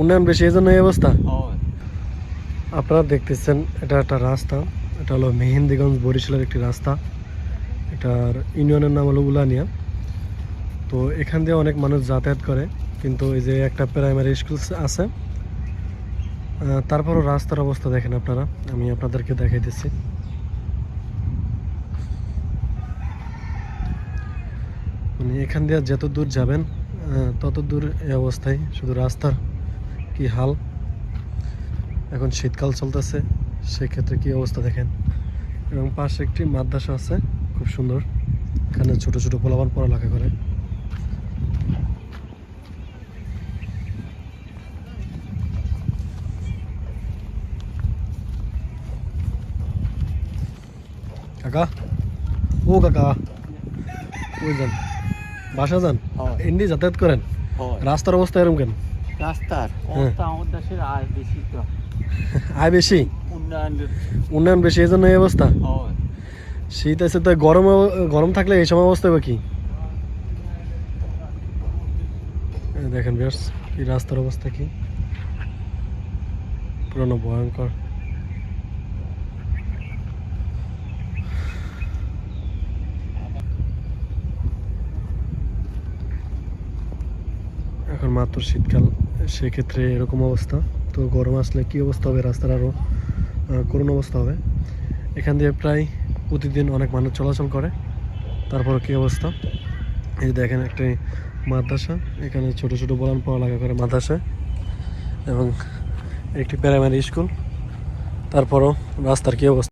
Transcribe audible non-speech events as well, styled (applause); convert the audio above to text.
উন্নয়ন বেশি এই জন্য এই অবস্থা? আপনারা দেখতেছেন এটা একটা রাস্তা। এটা হলো মেহেন্দিগঞ্জ বরিশালের একটি রাস্তা। এটার ইউনিয়নের নাম হলো উলানিয়া। তো এখান দিয়ে অনেক মানুষ যাতায়াত করে কিন্তু এই যে একটা প্রাইমারি স্কুল আছে তারপরও রাস্তার অবস্থা দেখেন আপনারা। আমি আপনাদেরকে দেখাইতেছি মানে এখান দিয়ে যত দূর যাবেন তত দূর এই অবস্থায় শুধু রাস্তার কি হাল? এখন শীতকাল চলতেছে সেক্ষেত্রে কি অবস্থা দেখেন। এবং পাশে একটি মাদ্রাসা আছে খুব সুন্দর। এখানে ছোট ছোট পোলাবান পড়ালেখা করে। কাকা? ও কাকা। ওই যান? বাসা যান? এমনি যাতায়াত করেন? রাস্তার অবস্থা এরকম কেন? রাস্তার হ্যাঁ। অবস্থা আমাদের দেশের আয় বেশি তো। (laughs) আয় বেশি? উন্নয়নের উন্নয়ন বেশি এই জন্য এই অবস্থা? শীত আছে তো গরম গরম থাকলে এই সময় অবস্থা কি? দেখেন বেশ কি রাস্তার অবস্থা কি? পুরনো ভয়ঙ্কর। এখন মাত্র শীতকাল। সেক্ষেত্রে এরকম অবস্থা। তো গরম আসলে কি অবস্থা হবে রাস্তার আরও করুণ অবস্থা হবে। এখান দিয়ে প্রায় প্রতিদিন অনেক মানুষ চলাচল করে। তারপর কি অবস্থা? এই দেখেন একটি মাদ্রাসা, এখানে ছোট ছোট বলান পড়ালেখা করে মাদ্রাসা এবং একটি প্রাইমারি স্কুল। তারপরও রাস্তার কি অবস্থা?